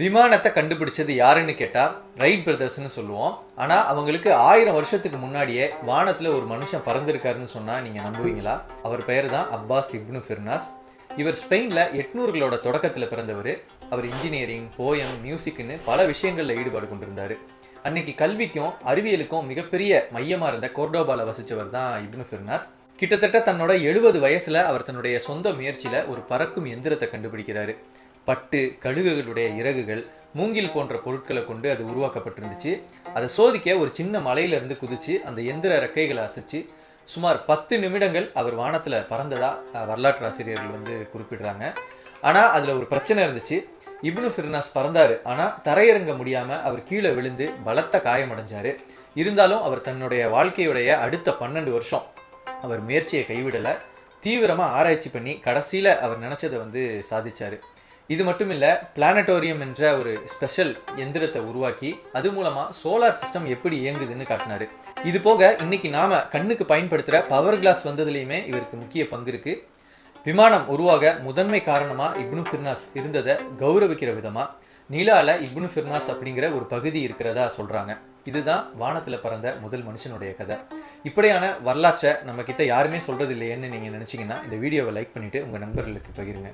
விமானத்தை கண்டுபிடிச்சது யாருன்னு கேட்டால் ரைட் பிரதர்ஸ்னு சொல்லுவோம். ஆனால் அவங்களுக்கு ஆயிரம் வருஷத்துக்கு முன்னாடியே வானத்தில் ஒரு மனுஷன் பறந்துருக்காருன்னு சொன்னால் நீங்கள் நம்புவீங்களா? அவர் பெயர் தான் அப்பாஸ் இப்னு ஃபிர்னாஸ். இவர் ஸ்பெயினில் எட்நூறுகளோட தொடக்கத்தில் பிறந்தவர். அவர் இன்ஜினியரிங் போயம் மியூசிக்னு பல விஷயங்களில் ஈடுபாடு கொண்டிருந்தார். அன்னைக்கு கல்விக்கும் அறிவியலுக்கும் மிகப்பெரிய மையமாக இருந்த கோர்டோபால வசித்தவர் தான் இப்னு ஃபிர்னாஸ். கிட்டத்தட்ட தன்னோட எழுபது வயசில் அவர் தன்னுடைய சொந்த முயற்சியில் ஒரு பறக்கும் எந்திரத்தை கண்டுபிடிக்கிறாரு. பட்டு கழுகுகளுடைய இறகுகள் மூங்கில் போன்ற பொருட்களை கொண்டு அது உருவாக்கப்பட்டிருந்துச்சு. அதை சோதிக்க ஒரு சின்ன மலையிலிருந்து குதிச்சு அந்த எந்திர ரெக்கைகளை அசைச்சு சுமார் பத்து நிமிடங்கள் அவர் வானத்தில் பறந்ததாக வரலாற்று ஆசிரியர்கள் வந்து குறிப்பிடுறாங்க. ஆனால் அதில் ஒரு பிரச்சனை இருந்துச்சு. இப்னு ஃபிர்னாஸ் பறந்தார். ஆனால் தரையிறங்க முடியாமல் அவர் கீழே விழுந்து பலத்த காயமடைஞ்சார். இருந்தாலும் அவர் தன்னுடைய வாழ்க்கையுடைய அடுத்த பன்னெண்டு வருஷம் அவர் முயற்சியை கைவிடலை. தீவிரமாக ஆராய்ச்சி பண்ணி கடைசியில் அவர் நினச்சதை வந்து சாதிச்சார். இது மட்டும் இல்லை பிளானட்டோரியம் என்ற ஒரு ஸ்பெஷல் எந்திரத்தை உருவாக்கி அது மூலமாக சோலார் சிஸ்டம் எப்படி இயங்குதுன்னு காட்டினாரு. இது போக இன்னைக்கு நாம கண்ணுக்கு பயன்படுத்துகிற பவர் கிளாஸ் வந்ததுலேயுமே இவருக்கு முக்கிய பங்கு இருக்குது விமானம் உருவாக முதன்மை காரணமாக இப்னு ஃபிர்னாஸ் இருந்ததை கௌரவிக்கிற விதமாக நிலாவில் இப்னு ஃபிர்னாஸ் அப்படிங்கிற ஒரு பகுதி இருக்கிறதா சொல்கிறாங்க இதுதான் வானத்தில் பறந்த முதல் மனுஷனுடைய கதை. இப்படியான வரலாற்றை நம்மக்கிட்ட யாருமே சொல்கிறது இல்லையேன்னு நீங்கள் நினச்சிங்கன்னா இந்த வீடியோவை லைக் பண்ணிவிட்டு உங்கள் நண்பர்களுக்கு பகிருங்க.